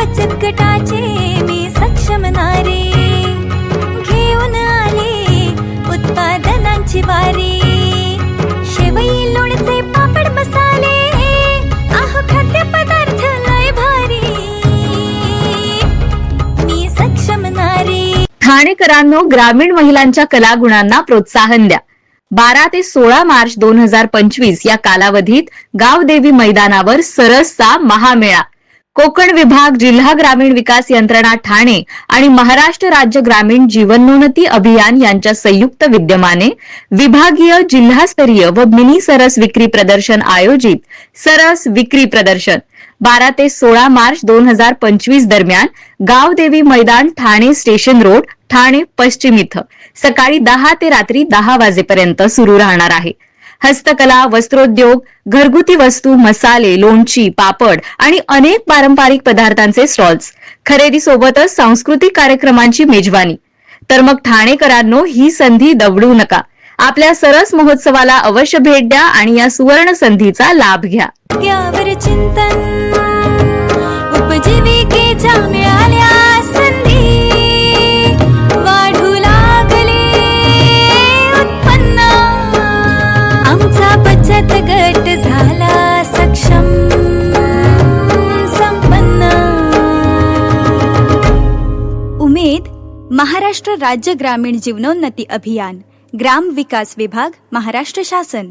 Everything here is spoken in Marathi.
बचत गटाचे मी सक्षम नारी. घेऊन आले उत्पादनांची वारी. शेवई लोणचे पापड मसाले आह खाद्य पदार्थ लय भारी. मी सक्षम नारी. ठाणेकरांनो ग्रामीण महिलांच्या कलागुणांना प्रोत्साहन द्या. बारा ते सोळा मार्च दोन हजार पंचवीस या कालावधीत गावदेवी मैदानावर सरसचा महामेळा. कोकण विभाग जिल्हा ग्रामीण विकास यंत्रणा ठाणे आणि महाराष्ट्र राज्य ग्रामीण जीवनोन्नती अभियान यांच्या संयुक्त विद्यमाने विभागीय जिल्हास्तरीय व मिनी सरस विक्री प्रदर्शन आयोजित सरस विक्री प्रदर्शन. बारा ते सोळा मार्च दोन हजार पंचवीस दरम्यान गावदेवी मैदान ठाणे स्टेशन रोड ठाणे पश्चिम इथं. सकाळी दहा ते रात्री दहा वाजेपर्यंत सुरू राहणार आहे. हस्तकला वस्त्रोद्योग घरगुती वस्तू मसाले लोणची पापड आणि अनेक पारंपरिक पदार्थांचे स्टॉल्स. खरेदी सोबतच सांस्कृतिक कार्यक्रमांची मेजवानी. तर मग ठाणेकरांनो ही संधी दवडू नका. आपल्या सरस महोत्सवाला अवश्य भेट द्या आणि या सुवर्ण संधीचा लाभ घ्या. उमेद महाराष्ट्र राज्य ग्रामीण जीवनोन्नती अभियान ग्राम विकास विभाग महाराष्ट्र शासन.